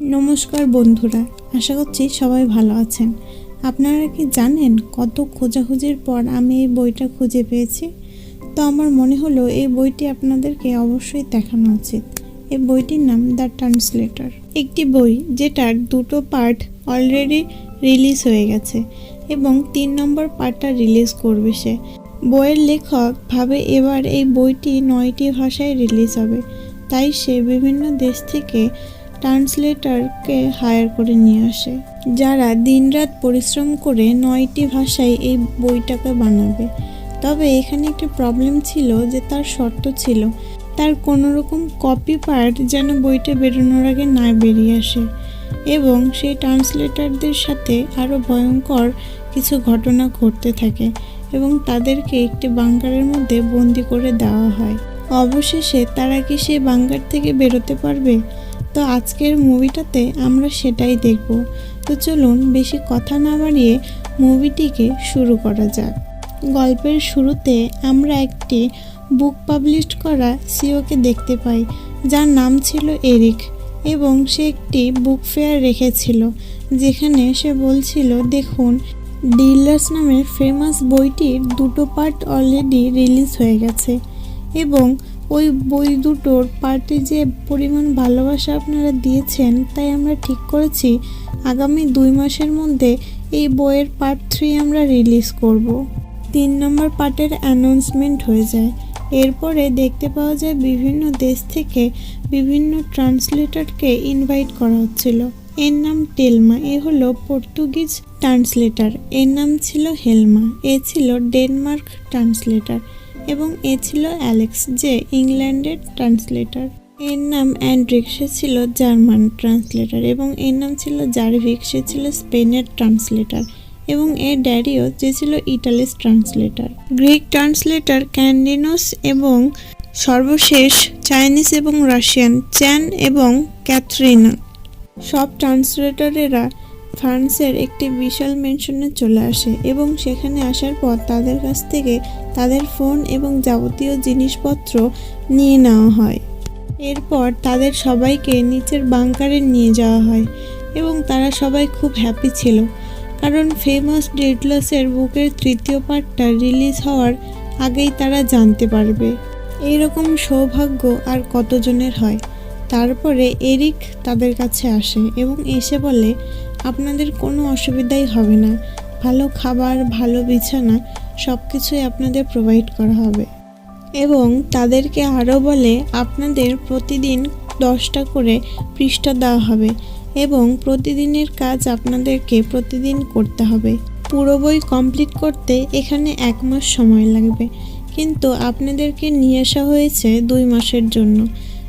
নমস্কার বন্ধুরা, আশা করছি সবাই ভালো আছেন। আপনারা কি জানেন কত খোঁজাখুঁজির পর আমি এই বইটা খুঁজে পেয়েছি? তো আমার মনে হলো এই বইটি আপনাদেরকে অবশ্যই দেখানো উচিত। এই বইটির নাম দ্য ট্রান্সলেটর। একটি বই যেটার দুটো পার্ট অলরেডি রিলিজ হয়ে গেছে এবং তিন নম্বর পার্টটা রিলিজ করবে সে। বইয়ের লেখক ভাবে এবার এই বইটি নয়টি ভাষায় রিলিজ হবে। তাই সে বিভিন্ন দেশ থেকে ট্রান্সলেটরকে হায়ার করে নিয়ে আসে, যারা দিনরাত পরিশ্রম করে নয়টি ভাষায় এই বইটাকে বানাবে। তবে এখানে একটা প্রবলেম ছিল যে তার শর্ত ছিল, তার কোনো রকম কপি পার্ট যেন বইটা বেরোনোর আগে না বেরিয়ে আসে এবং সেই ট্রান্সলেটারদের সাথে আরও ভয়ঙ্কর কিছু ঘটনা ঘটতে থাকে এবং তাদেরকে একটি বাঙ্কারের মধ্যে বন্দি করে দেওয়া হয়। অবশেষে তারা কি সেই বাঙ্কার থেকে বেরোতে পারবে? তো আজকের মুভিটাতে আমরা সেটাই দেখব। তো চলুন বেশি কথা না বাড়িয়ে মুভিটিকে শুরু করা যাক। গল্পের শুরুতে আমরা একটি বুক পাবলিশ করা সিওকে দেখতে পাই। যার নাম ছিল এরিক এবং সে একটি বুক ফেয়ার রেখেছিল, যেখানে সে বলছিল, দেখুন, ডিলার্স নামের ফেমাস বইটির দুটো পার্ট অলরেডি রিলিজ হয়ে গেছে এবং ওই বই দুটোর পার্টে যে পরিমাণ ভালোবাসা আপনারা দিয়েছেন, তাই আমরা ঠিক করেছি। আগামী দুই মাসের মধ্যে এই বইয়ের পার্ট থ্রি আমরা রিলিজ করব। তিন নম্বর পার্টের অ্যানাউন্সমেন্ট হয়ে যায়। এরপরে দেখতে পাওয়া যায় বিভিন্ন দেশ থেকে বিভিন্ন ট্রান্সলেটরকে ইনভাইট করা হচ্ছিল। এর নাম টেলমা, এ হলো পর্তুগিজ ট্রান্সলেটর। এর নাম ছিল হেলমা, এ ছিল ডেনমার্ক ট্রান্সলেটর। এবং এ ছিল অ্যালেক্স যে ইংল্যান্ডের ট্রান্সলেটর। এর নাম অ্যান্ড্রিক, সে ছিল জার্মান ট্রান্সলেটর এবং এর নাম ছিল জার্ভিক, সে ছিল স্পেনের ট্রান্সলেটর এবং এর ড্যাডিও, যে ছিল ইটালিস ট্রান্সলেটর। গ্রিক ট্রান্সলেটর ক্যান্ডিনোস এবং সর্বশেষ চাইনিজ এবং রাশিয়ান চ্যান এবং ক্যাথরিনা। সব ট্রান্সলেটরেরা ফ্রান্সের একটি বিশাল মেনশনে চলে আসে এবং সেখানে আসার পর তাদের কাছ থেকে তাদের ফোন এবং যাবতীয় জিনিসপত্র নিয়ে নেওয়া হয়। এরপর তাদের সবাইকে নিচের বাংকারে নিয়ে যাওয়া হয় এবং তারা সবাই খুব হ্যাপি ছিল। কারণ ফেমাস ডেডলসের বুকের তৃতীয় পার্টটা রিলিজ হওয়ার আগেই তারা জানতে পারবে। এইরকম সৌভাগ্য আর কতজনের হয়? তারপরে এরিক তাদের কাছে আসে এবং এসে বলে, আপনাদের কোনো অসুবিধাই হবে না। ভালো খাবার, ভালো বিছানা সব কিছুই আপনাদের প্রোভাইড করা হবে। এবং তাদেরকে আরও বলে, আপনাদের প্রতিদিন দশটা করে পৃষ্ঠা দেওয়া হবে এবং প্রতিদিনের কাজ আপনাদেরকে প্রতিদিন করতে হবে। পুরো বই কমপ্লিট করতে এখানে এক মাস সময় লাগবে। কিন্তু আপনাদেরকে নিয়ে আসা হয়েছে দুই মাসের জন্য।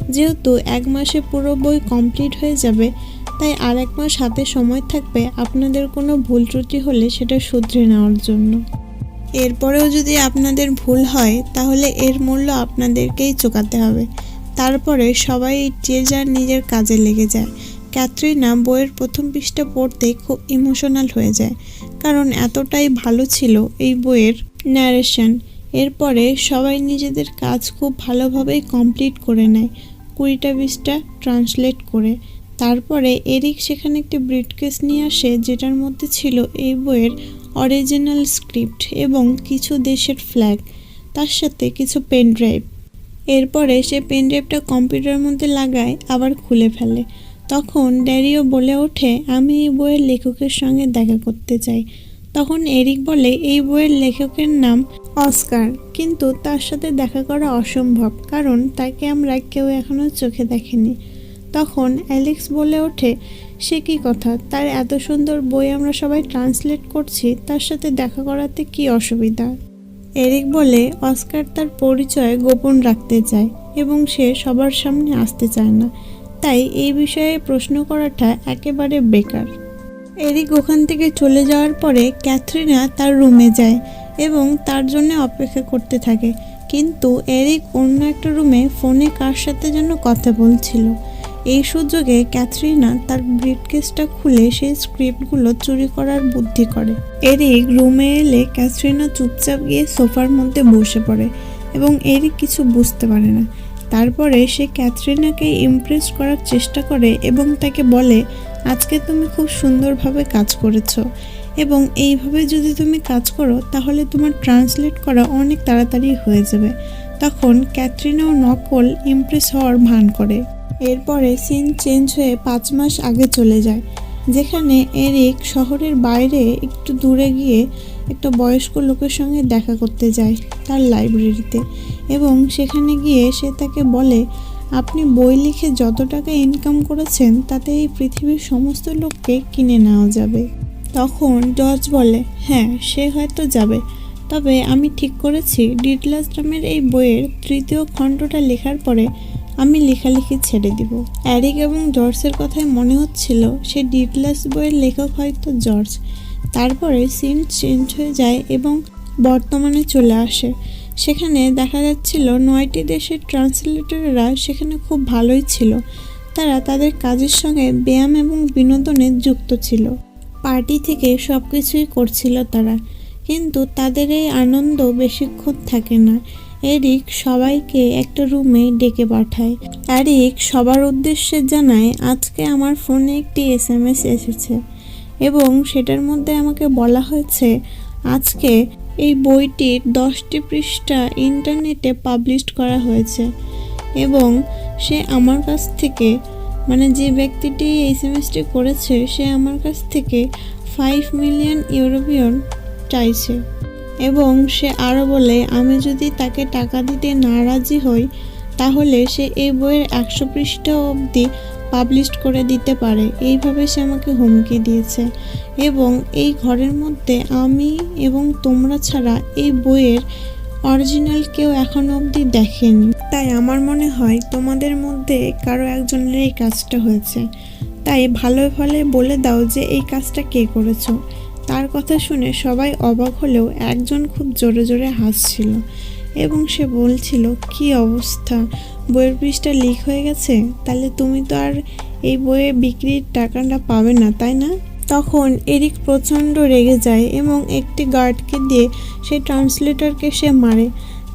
যেহেতু এক মাসে পুরো বই কমপ্লিট হয়ে যাবে তাই আর এক মাস হাতে সময় থাকবে আপনাদের কোনো ভুল ত্রুটি হলে সেটা শুধরে নেওয়ার জন্য। এরপরেও যদি আপনাদের ভুল হয়, তাহলে এর মূল্য আপনাদেরকেই চোকাতে হবে। তারপরে সবাই যে যার নিজের কাজে লেগে যায়। ক্যাথরিনা বইয়ের প্রথম পৃষ্ঠা পড়তে খুব ইমোশনাল হয়ে যায়। কারণ এতটাই ভালো ছিল এই বইয়ের ন্যারেশন এরপরে সবাই নিজেদের কাজ খুব ভালোভাবেই কমপ্লিট করে নেয়। কুড়িটা বিশটা ট্রান্সলেট করে। তারপরে এরিক সেখানে একটি ব্রিটকেস নিয়ে আসে, যেটার মধ্যে ছিল এই বইয়ের অরিজিনাল স্ক্রিপ্ট এবং কিছু দেশের ফ্ল্যাগ তার সাথে কিছু পেন ড্রাইভ এরপরে সে পেন ড্রাইভটা কম্পিউটারের মধ্যে লাগায়, আবার খুলে ফেলে। তখন ড্যারিও বলে ওঠে, আমি এই বইয়ের লেখকের সঙ্গে দেখা করতে চাই। তখন এরিক বলে, এই বইয়ের লেখকের নাম অস্কার, কিন্তু তার সাথে দেখা করা অসম্ভব, কারণ তাকে আমরা কেউ এখনও চোখে দেখেনি। তখন অ্যালেক্স বলে ওঠে, সে কি কথা? তার এত সুন্দর বই আমরা সবাই ট্রান্সলেট করছি, তার সাথে দেখা করাতে কি অসুবিধা? এরিক বলে, অস্কার তার পরিচয় গোপন রাখতে চায় এবং সে সবার সামনে আসতে চায় না। তাই এই বিষয়ে প্রশ্ন করাটা একেবারে বেকার। এরিক ওখান থেকে চলে যাওয়ার পরে ক্যাথরিনা তার রুমে যায় এবং তার জন্য অপেক্ষা করতে থাকে। কিন্তু এরিক অন্য একটা রুমে ফোনে কার সাথে যেন কথা বলছিল। এই সুযোগে ক্যাথরিনা তার ব্রিটকেসটা খুলে সেই স্ক্রিপ্টগুলো চুরি করার বুদ্ধি করে। এরিক রুমে এলে ক্যাথরিনা চুপচাপ গিয়ে সোফার মধ্যে বসে পড়ে এবং এরিক কিছু বুঝতে পারে না। তারপরে সে ক্যাথরিনাকে ইমপ্রেস করার চেষ্টা করে এবং তাকে বলে, আজকে তুমি খুব সুন্দরভাবে কাজ করেছ এবং এইভাবে যদি তুমি কাজ করো, তাহলে তোমার ট্রান্সলেট করা অনেক তাড়াতাড়ি হয়ে যাবে। তখন ক্যাথরিনাও নকল ইমপ্রেস হওয়ার ভান করে। এরপরে সিন চেঞ্জ হয়ে পাঁচ মাস আগে চলে যায়, যেখানে এরিক শহরের বাইরে একটু দূরে গিয়ে একটা বয়স্ক লোকের সঙ্গে দেখা করতে যায় তার লাইব্রেরিতে এবং সেখানে গিয়ে সে তাকে বলে, আপনি বই লিখে যত টাকা ইনকাম করেছেন, তাতে এই পৃথিবীর সমস্ত লোককে কিনে নেওয়া যাবে। তখন জর্জ বলে হ্যাঁ সে হয়তো যাবে। তবে আমি ঠিক করেছি ডিডলাস নামের এই বইয়ের তৃতীয় খণ্ডটা লেখার পরে আমি লেখালেখি ছেড়ে দিব। অ্যারিক এবং জর্জের কথায় মনে হচ্ছিল সে ডিডলাস বইয়ের লেখক হয়তো জর্জ। তারপরে সিন চেঞ্জ হয়ে যায় এবং বর্তমানে চলে আসে। সেখানে দেখা যাচ্ছিল নয়টি দেশের ট্রান্সলেটররা সেখানে খুব ভালোই ছিল। তারা তাদের কাজের সঙ্গে ব্যায়াম এবং বিনোদনে যুক্ত ছিল। পার্টি থেকে সব কিছুই করছিল তারা। কিন্তু তাদের এই আনন্দ বেশিক্ষণ থাকে না। এরিক সবাইকে একটা রুমে ডেকে পাঠায়। এরিক সবার উদ্দেশ্যে জানায়, আজকে আমার ফোনে একটি এস এম এস এসেছে এবং সেটার মধ্যে আমাকে বলা হয়েছে, আজকে এই বইটির দশটি পৃষ্ঠা ইন্টারনেটে পাবলিশ করা হয়েছে এবং সে আমার কাছ থেকে মানে যে ব্যক্তিটি এই এসএমএসটি করেছে, সে আমার কাছ থেকে ফাইভ মিলিয়ন ইউরোপিয়ন চাইছে। এবং সে আরও বলে, আমি যদি তাকে টাকা দিতে নারাজি হই, তাহলে সে এই বইয়ের একশো পৃষ্ঠা অবধি পাবলিশ করে দিতে পারে। এইভাবে সে আমাকে হুমকি দিয়েছে। এবং এই ঘরের মধ্যে আমি এবং তোমরা ছাড়া এই বইয়ের অরিজিনাল কেউ এখনও অবধি দেখেনি। তাই আমার মনে হয় তোমাদের মধ্যে কারও একজনের এই কাজটা হয়েছে। তাই ভালো ভালো বলে দাও যে এই কাজটা কে করেছ। তার কথা শুনে সবাই অবাক হলেও একজন খুব জোরে জোরে হাসছিল এবং সে বলছিল, কি অবস্থা? বইয়ের পৃষ্ঠা লিক হয়ে গেছে? তাহলে তুমি তো আর এই বইয়ে বিক্রির টাকাটা পাবে না, তাই না? তখন এরিক প্রচণ্ড রেগে যায় এবং একটি গার্ডকে দিয়ে সে ট্রান্সলেটরকে সে মারে।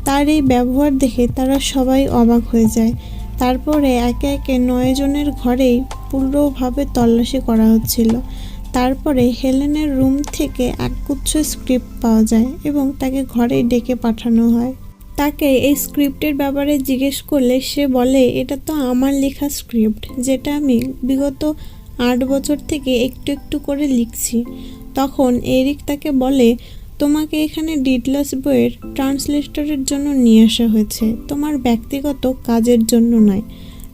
তার এই ব্যবহার দেখে তারা সবাই অবাক হয়ে যায়। তারপরে একে একে নয় জনের ঘরেই পুরোভাবে তল্লাশি করা হচ্ছিল। তারপরে হেলেনের রুম থেকে একগুচ্ছ স্ক্রিপ্ট পাওয়া যায় এবং তাকে ঘরে ডেকে পাঠানো হয়। তাকে এই স্ক্রিপ্টের ব্যাপারে জিজ্ঞেস করলে সে বলে, এটা তো আমার লেখা স্ক্রিপ্ট, যেটা আমি বিগত আট বছর থেকে একটু একটু করে লিখছি। তখন এরিক তাকে বলে, তোমাকে এখানে ডিডলাস বইয়ের ট্রান্সলেটরের জন্য নিয়ে আসা হয়েছে। তোমার ব্যক্তিগত কাজের জন্য নয়।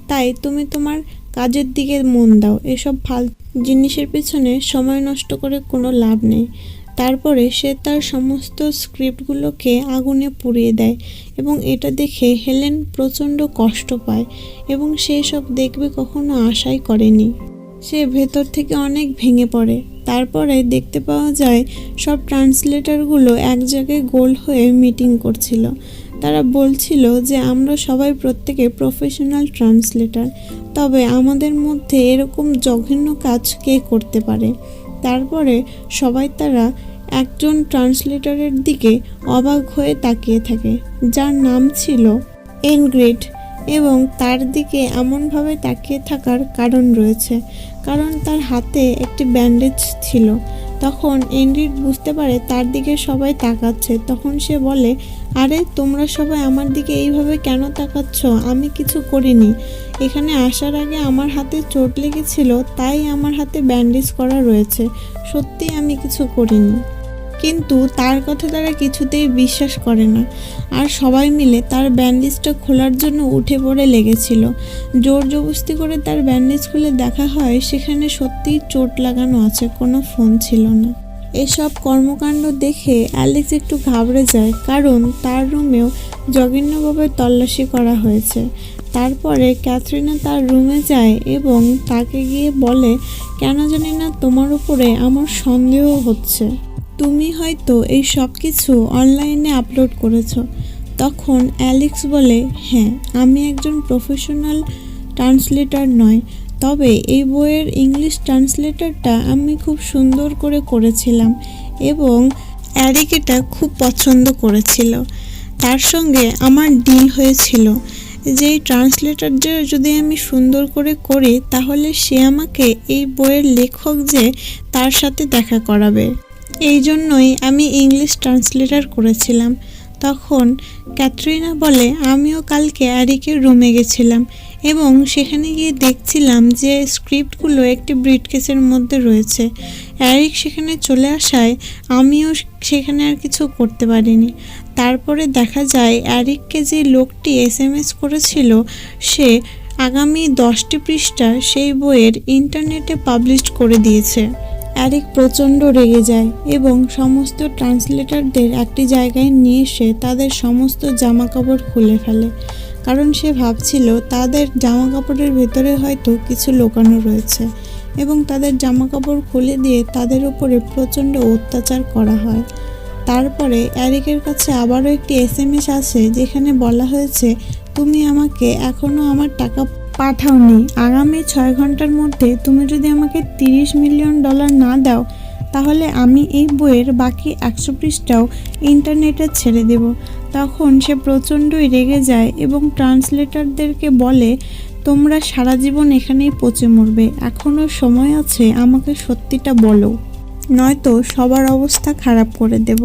তাই তুমি তোমার কাজের দিকে মন দাও। এসব ফাল জিনিসের পিছনে সময় নষ্ট করে কোনো লাভ নেই। তারপরে সে তার সমস্ত স্ক্রিপ্টগুলোকে আগুনে পুড়িয়ে দেয় এবং এটা দেখে হেলেন প্রচণ্ড কষ্ট পায় এবং সে সব দেখবে কখনো আশাই করেনি। সে ভেতর থেকে অনেক ভেঙে পড়ে। তারপরে দেখতে পাওয়া যায় সব ট্রান্সলেটারগুলো এক জায়গায় গোল হয়ে মিটিং করছিল। তারা বলছিল যে আমরা সবাই প্রত্যেকে প্রফেশনাল ট্রান্সলেটার তবে আমাদের মধ্যে এরকম জঘন্য কাজ কে করতে পারে? তারপরে সবাই তারা একজন ট্রান্সলেটরের দিকে অবাক হয়ে তাকিয়ে থাকে, যার নাম ছিল এনগ্রেড এবং তার দিকে এমনভাবে তাকিয়ে থাকার কারণ রয়েছে। কারণ তার হাতে একটি ব্যান্ডেজ ছিল। তখন এনরিড বুঝতে পারে তার দিকে সবাই তাকাচ্ছে। তখন সে বলে, আরে, তোমরা সবাই আমার দিকে এইভাবে কেন তাকাচ্ছ? আমি কিছু করিনি। এখানে আসার আগে আমার হাতে চোট লেগেছিল, তাই আমার হাতে ব্যান্ডেজ করা রয়েছে। সত্যি আমি কিছু করিনি। কিন্তু তার কথা তারা কিছুতেই বিশ্বাস করে না। আর সবাই মিলে তার ব্যান্ডেজটা খোলার জন্য উঠে পড়ে লেগেছিল। জোর জবস্তি করে তার ব্যান্ডেজ খুলে দেখা হয়, সেখানে সত্যিই চোট লাগানো আছে, কোনো ফোন ছিল না। এসব কর্মকাণ্ড দেখে অ্যালেক্স একটু ঘাবড়ে যায়, কারণ তার রুমেও জঘন্যভাবে তল্লাশি করা হয়েছে। তারপরে ক্যাথরিনা তার রুমে যায় এবং তাকে গিয়ে বলে, কেন জানি না তোমার উপরে আমার সন্দেহ হচ্ছে। তুমি হয়তো এই সব কিছু অনলাইনে আপলোড করেছ। তখন অ্যালেক্স বলে হ্যাঁ আমি একজন প্রফেশনাল ট্রান্সলেটর নয়। তবে এই বইয়ের ইংলিশ ট্রান্সলেটরটা আমি খুব সুন্দর করে করেছিলাম এবং অ্যারিক এটা খুব পছন্দ করেছিল। তার সঙ্গে আমার ডিল হয়েছিল যে এই ট্রান্সলেটরটা যদি আমি সুন্দর করে করি, তাহলে সে আমাকে এই বইয়ের লেখক যে তার সাথে দেখা করাবে। এই জন্যই আমি ইংলিশ ট্রান্সলেটার করেছিলাম। তখন ক্যাথরিনা বলে, আমিও কালকে অ্যারিকের রুমে গেছিলাম এবং সেখানে গিয়ে দেখছিলাম যে স্ক্রিপ্টগুলো একটি ব্রিটকেসের মধ্যে রয়েছে। অ্যারিক সেখানে চলে আসায় আমিও সেখানে আর কিছু করতে পারিনি। তারপরে দেখা যায় অ্যারিককে যে লোকটি এস এম এস করেছিল, সে আগামী দশটি পৃষ্ঠা সেই বইয়ের ইন্টারনেটে পাবলিশ করে দিয়েছে। অ্যারিক প্রচণ্ড রেগে যায় এবং সমস্ত ট্রান্সলেটারদের একটি জায়গায় নিয়ে এসে তাদের সমস্ত জামা কাপড় খুলে ফেলে। কারণ সে ভাবছিল তাদের জামা কাপড়ের ভেতরে হয়তো কিছু লোকানো রয়েছে এবং তাদের জামা কাপড় খুলে দিয়ে তাদের উপরে প্রচণ্ড অত্যাচার করা হয়। তারপরে অ্যারিকের কাছে আবারও একটি এস আসে যেখানে বলা হয়েছে, তুমি আমাকে এখনও আমার টাকা পাঠাওনি। আগামী ছয় ঘণ্টার মধ্যে তুমি যদি আমাকে তিরিশ মিলিয়ন ডলার না দাও, তাহলে আমি এই বইয়ের বাকি একশো পৃষ্ঠাও ইন্টারনেটে ছেড়ে দেব। তখন সে প্রচণ্ডই রেগে যায় এবং ট্রান্সলেটরদেরকে বলে, তোমরা সারা জীবন এখানেই পচে মরবে। এখনও সময় আছে, আমাকে সত্যিটা বলো। নয়তো সবার অবস্থা খারাপ করে দেব।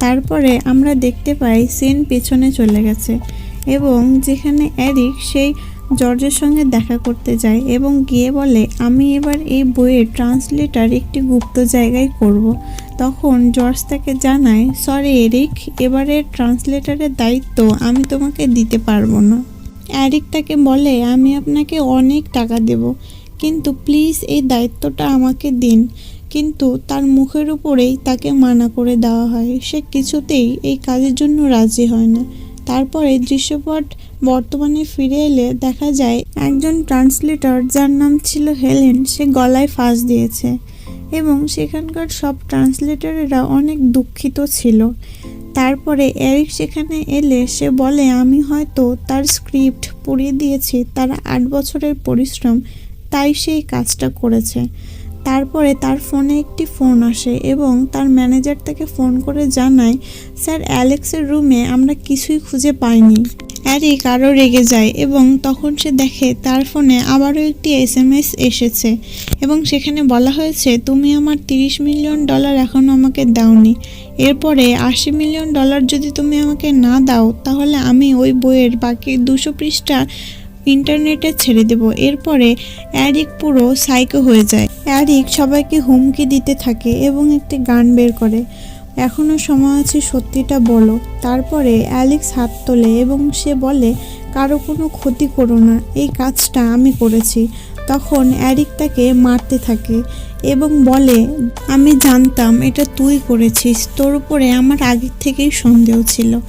তারপরে আমরা দেখতে পাই সেন পেছনে চলে গেছে এবং যেখানে অ্যারিক সেই জর্জের সঙ্গে দেখা করতে যায় এবং গিয়ে বলে, আমি এবার এই বইয়ের ট্রান্সলেটার একটি গুপ্ত জায়গায় করব। তখন জর্জ তাকে জানায়, সরি, এরিক, এবারের ট্রান্সলেটারের দায়িত্ব আমি তোমাকে দিতে পারব না। অ্যারিক তাকে বলে, আমি আপনাকে অনেক টাকা দেব, কিন্তু প্লিজ এই দায়িত্বটা আমাকে দিন। কিন্তু তার মুখের উপরেই তাকে মানা করে দেওয়া হয়। সে কিছুতেই এই কাজের জন্য রাজি হয় না। তারপরে দৃশ্যপট বর্তমানে ফিরে এলে দেখা যায় একজন ট্রান্সলেটর যার নাম ছিল হেলেন, সে গলায় ফাঁস দিয়েছে এবং সেখানকার সব ট্রান্সলেটরেরা অনেক দুঃখিত ছিল। তারপরে এরিক সেখানে এলে সে বলে, আমি হয়তো তার স্ক্রিপ্ট পড়িয়ে দিয়েছি, তার আট বছরের পরিশ্রম, তাই সেই কাজটা করেছে। তারপরে তার ফোনে একটি ফোন আসে এবং তার ম্যানেজার তাকে ফোন করে জানায়, স্যার, অ্যালেক্সের রুমে আমরা কিছুই খুঁজে পাইনি। অ্যারিক আরও রেগে যায় এবং তখন সে দেখে তার ফোনে আবারও একটি এস এম এস এসেছে এবং সেখানে বলা হয়েছে, তুমি আমার তিরিশ মিলিয়ন ডলার এখনও আমাকে দাওনি। এরপরে আশি মিলিয়ন ডলার যদি তুমি আমাকে না দাও, তাহলে আমি ওই বইয়ের বাকি দুশো পৃষ্ঠা ইন্টারনেটে ছেড়ে দেব। এরপরে অ্যারিক পুরো সাইকো হয়ে যায়। অ্যারিক সবাইকে হুমকি দিতে থাকে এবং একটি গান বের করে। এখনও সময় আছে সত্যিটা বলো। তারপরে অ্যালেক্স হাত তোলে এবং সে বলে, কারও কোনো ক্ষতি করো না, এই কাজটা আমি করেছি। তখন অ্যারিক তাকে মারতে থাকে এবং বলে, আমি জানতাম এটা তুই করেছিস, তোর উপরে আমার আগের থেকেই সন্দেহ ছিল।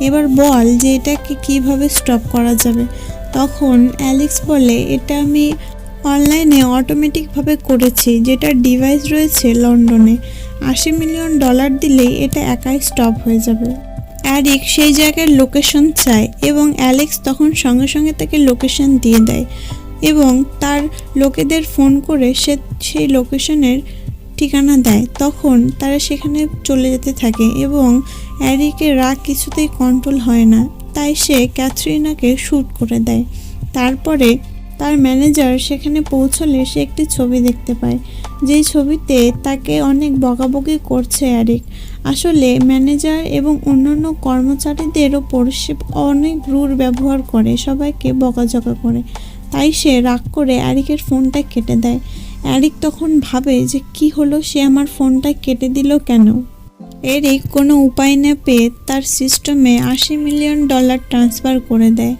এবার বল যে এটাকে কীভাবে স্টপ করা যাবে? তখন অ্যালেক্স বলে, এটা আমি অনলাইনে অটোমেটিকভাবে করেছি, যেটা ডিভাইস রয়েছে লন্ডনে। আশি মিলিয়ন ডলার দিলেই এটা একাই স্টপ হয়ে যাবে। অ্যারিক সেই জায়গার লোকেশন চায় এবং অ্যালেক্স তখন সঙ্গে সঙ্গে তাকে লোকেশন দিয়ে দেয় এবং তার লোকেদের ফোন করে সে সেই লোকেশনের ঠিকানা দেয়। তখন তারা সেখানে চলে যেতে থাকে এবং অ্যারিকের রাগ কিছুতেই কন্ট্রোল হয় না। তাই সে ক্যাথরিনাকে শ্যুট করে দেয়। তারপরে তার ম্যানেজার সেখানে পৌঁছলে সে একটি ছবি দেখতে পায়। যেই ছবিতে তাকে অনেক বকাবকি করছে অ্যারিক আসলে ম্যানেজার এবং অন্যান্য কর্মচারীদের ওপর সে অনেক রুর ব্যবহার করে, সবাইকে বকাঝকা করে। তাই সে রাগ করে অ্যারিকের ফোনটা কেটে দেয়। অ্যারিক তখন ভাবে যে কি হলো, সে আমার ফোনটা কেটে দিল কেন? এরিক কোনো উপায় না পেয়ে তার সিস্টেমে আশি মিলিয়ন ডলার ট্রান্সফার করে দেয়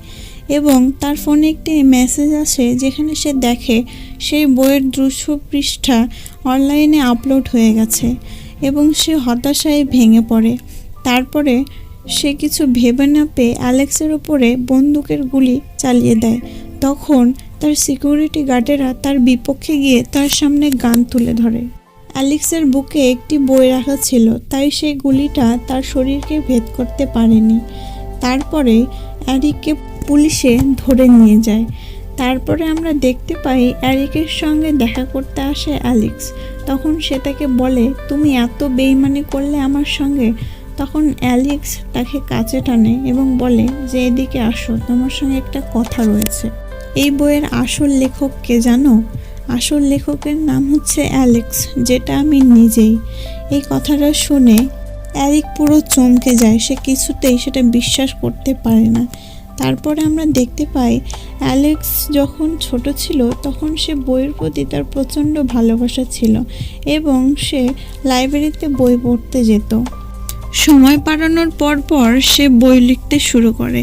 এবং তার ফোনে একটি মেসেজ আসে যেখানে সে দেখে সেই বইয়ের দৃশ্য পৃষ্ঠা অনলাইনে আপলোড হয়ে গেছে এবং সে হতাশায় ভেঙে পড়ে। তারপরে সে কিছু ভেবে না পেয়ে অ্যালেক্সের উপরে বন্দুকের গুলি চালিয়ে দেয়। তখন তার সিকিউরিটি গার্ডেরা তার বিপক্ষে গিয়ে তার সামনে গান তুলে ধরে। অ্যালেক্সের বুকে একটি বই রাখা ছিল, তাই সেই গুলিটা তার শরীরকে ভেদ করতে পারেনি। তারপরে অ্যারিককে পুলিশে ধরে নিয়ে যায়। তারপরে আমরা দেখতে পাই অ্যারিকের সঙ্গে দেখা করতে আসে অ্যালেক্স। তখন সে তাকে বলে, তুমি এত বেইমানি করলে আমার সঙ্গে? তখন অ্যালেক্স তাকে কাছে টানে এবং বলে, যে এদিকে আসো, তোমার সঙ্গে একটা কথা রয়েছে। এই বইয়ের আসল লেখক কে জানো? আসল লেখকের নাম হচ্ছে অ্যালেক্স, যেটা আমি নিজেই। এই কথাটা শুনে অ্যারিক পুরো চমকে যায়, সে কিছুতেই সেটা বিশ্বাস করতে পারে না। তারপরে আমরা দেখতে পাই অ্যালেক্স যখন ছোট ছিল, তখন সে বইয়ের প্রতি তার প্রচণ্ড ভালোবাসা ছিল এবং সে লাইব্রেরিতে বই পড়তে যেত। সময় পারানোর পর পর সে বই লিখতে শুরু করে।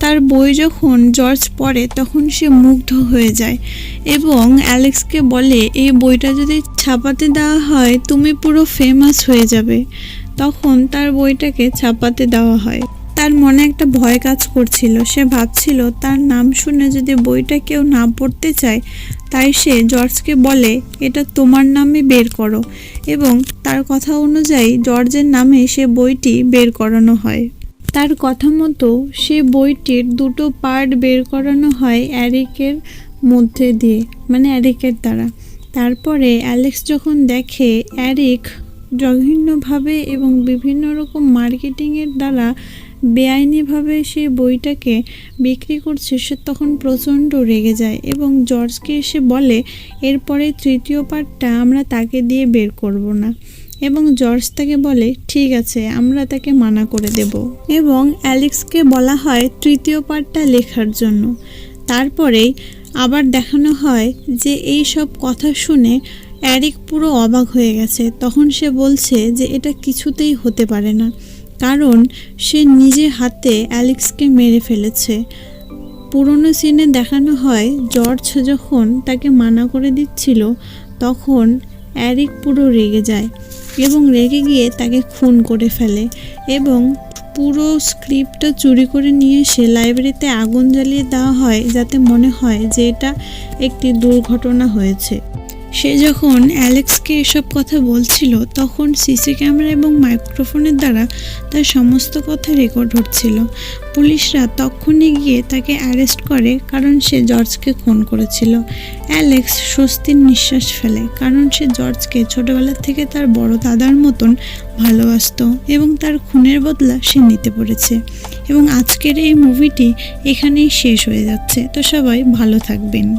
তার বই যখন জর্জ পড়ে, তখন সে মুগ্ধ হয়ে যায় এবং অ্যালেক্সকে বলে, এই বইটা যদি ছাপাতে দেওয়া হয়, তুমি পুরো ফেমাস হয়ে যাবে। তখন তার বইটাকে ছাপাতে দেওয়া হয়। তার মনে একটা ভয় কাজ করছিল। সে ভাবছিল, তার নাম শুনে যদি বইটা কেউ না পড়তে চায়, তাই সে জর্জকে বলে, এটা তোমার নামে বের করো। এবং তার কথা অনুযায়ী জর্জের নামে সে বইটি বের করানো হয়। তার কথা মতো সে বইটির দুটো পার্ট বের করানো হয় অ্যারিকের মধ্যে দিয়ে মানে অ্যারিকের দ্বারা। তারপরে অ্যালেক্স যখন দেখে অ্যারিক জঘন্যভাবে এবং বিভিন্ন রকম মার্কেটিংয়ের দ্বারা বেআইনিভাবে সে বইটাকে বিক্রি করছে, সে তখন প্রচণ্ড রেগে যায় এবং জর্জকে এসে বলে, এরপরে তৃতীয় পার্টটা আমরা তাকে দিয়ে বের করব না। এবং জর্জ তাকে বলে, ঠিক আছে, আমরা তাকে মানা করে দেব। এবং অ্যালেক্সকে বলা হয় তৃতীয় পার্টটা লেখার জন্য। তারপরেই আবার দেখানো হয় যে এই সব কথা শুনে অ্যারিক পুরো অবাক হয়ে গেছে। তখন সে বলছে যে এটা কিছুতেই হতে পারে না, কারণ সে নিজে হাতে অ্যালেক্সকে মেরে ফেলেছে। পুরনো সিনে দেখানো হয়, জর্জ যখন তাকে মানা করে দিচ্ছিল, তখন অ্যারিক পুরো রেগে যায়। এবং রেগে গিয়ে তাকে খুন করে ফেলে এবং পুরো স্ক্রিপ্টটা চুরি করে নিয়ে এসে লাইব্রেরিতে আগুন জ্বালিয়ে দেওয়া হয় যাতে মনে হয় যে এটা একটি দুর্ঘটনা হয়েছে। সে যখন অ্যালেক্সকে এসব কথা বলছিল, তখন সিসি ক্যামেরা এবং মাইক্রোফোনের দ্বারা তার সমস্ত কথা রেকর্ড হচ্ছিল। পুলিশরা তখনই গিয়ে তাকে অ্যারেস্ট করে, কারণ সে জর্জকে খুন করেছিল। অ্যালেক্স স্বস্তির নিঃশ্বাস ফেলে, কারণ সে জর্জকে ছোটবেলা থেকে তার বড় দাদার মতন ভালোবাসতো এবং তার খুনের বদলা সে নিতে পেরেছে। এবং আজকের এই মুভিটি এখানেই শেষ হয়ে যাচ্ছে। তো সবাই ভালো থাকবেন।